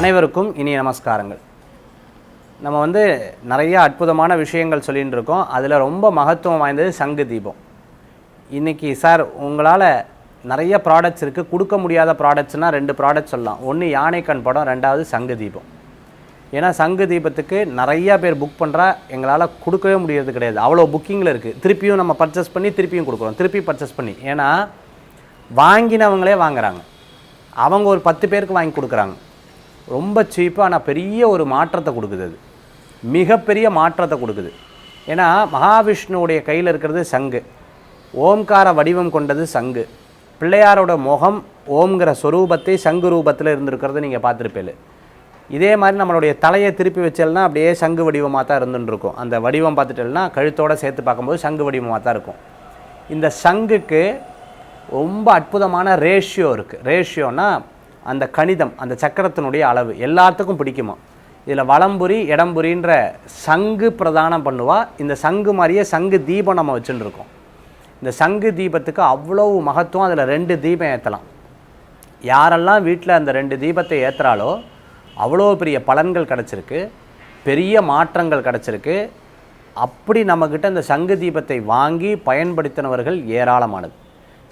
அனைவருக்கும் இனிய நமஸ்காரங்கள். நம்ம வந்து நிறைய அற்புதமான விஷயங்கள் சொல்லிகிட்டு இருக்கோம் அதில் ரொம்ப மகத்துவம் வாய்ந்தது சங்கு தீபம். இன்றைக்கி சார் உங்களால் நிறைய ப்ராடக்ட்ஸ் இருக்குது கொடுக்க முடியாத ப்ராடக்ட்ஸ்னால் ரெண்டு ப்ராடக்ட் சொல்லலாம். ஒன்று யானைக்கண் படம் ரெண்டாவது சங்கு தீபம். ஏன்னா சங்கு தீபத்துக்கு நிறையா பேர் புக் பண்ணுறா எங்களால் கொடுக்கவே முடியறது கிடையாது. அவ்வளோ புக்கிங்கில் இருக்குது திருப்பியும் நம்ம பர்ச்சேஸ் பண்ணி திருப்பியும் கொடுக்குறோம். திருப்பி பர்ச்சேஸ் பண்ணி. ஏன்னா வாங்கினவங்களே வாங்குறாங்க. அவங்க ஒரு பத்து பேருக்கு வாங்கி கொடுக்குறாங்க. ரொம்ப சீப்பாக ஆனால் பெரிய ஒரு மாற்றத்தை கொடுக்குது அது. மிகப்பெரிய மாற்றத்தை கொடுக்குது. ஏன்னா மகாவிஷ்ணுவுடைய கையில் இருக்கிறது சங்கு. ஓம்கார வடிவம் கொண்டது சங்கு. பிள்ளையாரோட முகம் ஓம்ங்கிற சொரூபத்தை சங்கு ரூபத்தில் இருந்திருக்கிறத நீங்கள் பார்த்துருப்பேல இதே மாதிரி நம்மளுடைய தலையை திருப்பி வச்சல்னா அப்படியே சங்கு வடிவமாக தான் இருந்துட்டுருக்கும் அந்த வடிவம் பார்த்துட்டேன்னா கழுத்தோட சேர்த்து பார்க்கும்போது சங்கு வடிவமாக தான் இருக்கும். இந்த சங்குக்கு ரொம்ப அற்புதமான ரேஷியோ இருக்குது ரேஷியோனால் அந்த கணிதம் அந்த சக்கரத்தினுடைய அளவு எல்லாத்துக்கும் பிடிக்குமா? இதில் வலம்புரி இடம்புரின்ற சங்கு பிரதானம் பண்ணுவா. இந்த சங்கு மாதிரியே சங்கு தீபம் நம்ம வச்சுட்டு இந்த சங்கு தீபத்துக்கு அவ்வளவு மகத்துவம் அதில் ரெண்டு தீபம் ஏற்றலாம் யாரெல்லாம் வீட்டில் அந்த ரெண்டு தீபத்தை ஏற்றுறாலோ அவ்வளோ பெரிய பலன்கள் கிடச்சிருக்கு. பெரிய மாற்றங்கள் கிடச்சிருக்கு. அப்படி நம்மக்கிட்ட இந்த சங்கு தீபத்தை வாங்கி பயன்படுத்தினவர்கள் ஏராளமானது.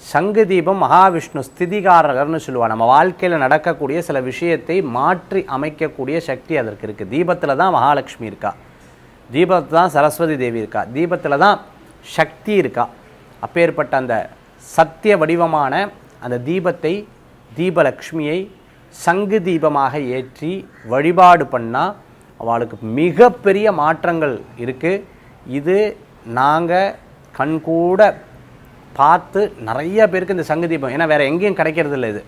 சங்கு தீபம் மகாவிஷ்ணு ஸ்திதிகாரகர்னு சொல்லுவாள் நம்ம வாழ்க்கையில் நடக்கக்கூடிய சில விஷயத்தை மாற்றி அமைக்கக்கூடிய சக்தி அதற்கு இருக்குது தீபத்தில் தான் மகாலட்சுமி இருக்கா. தீபத்தில் தான் சரஸ்வதி தேவி இருக்கா. தீபத்தில் தான் சக்தி இருக்கா. அப்பேற்பட்ட அந்த சத்திய வடிவமான அந்த தீபத்தை தீபலக்ஷ்மியை சங்கு தீபமாக ஏற்றி வழிபாடு பண்ணால் அவளுக்கு மிகப்பெரிய மாற்றங்கள் இருக்குது இது நாங்கள் கண்கூட பார்த்து நிறைய பேருக்கு இந்த சங்கு தீபம் ஏன்னா வேறு எங்கேயும் கிடைக்கிறது இல்லை இது.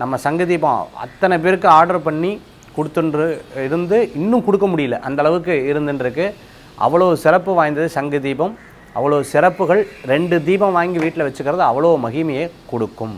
நம்ம சங்கு தீபம் அத்தனை பேருக்கு ஆர்டர் பண்ணி கொடுத்துன்று இருந்து இன்னும் கொடுக்க முடியல. அந்த அளவுக்கு இருந்துருக்கு அவ்வளோ சிறப்பு வாய்ந்தது சங்கு தீபம். அவ்வளோ சிறப்புகள் ரெண்டு தீபம் வாங்கி வீட்டில் வச்சுக்கிறது அவ்வளோ மகிமையை கொடுக்கும்.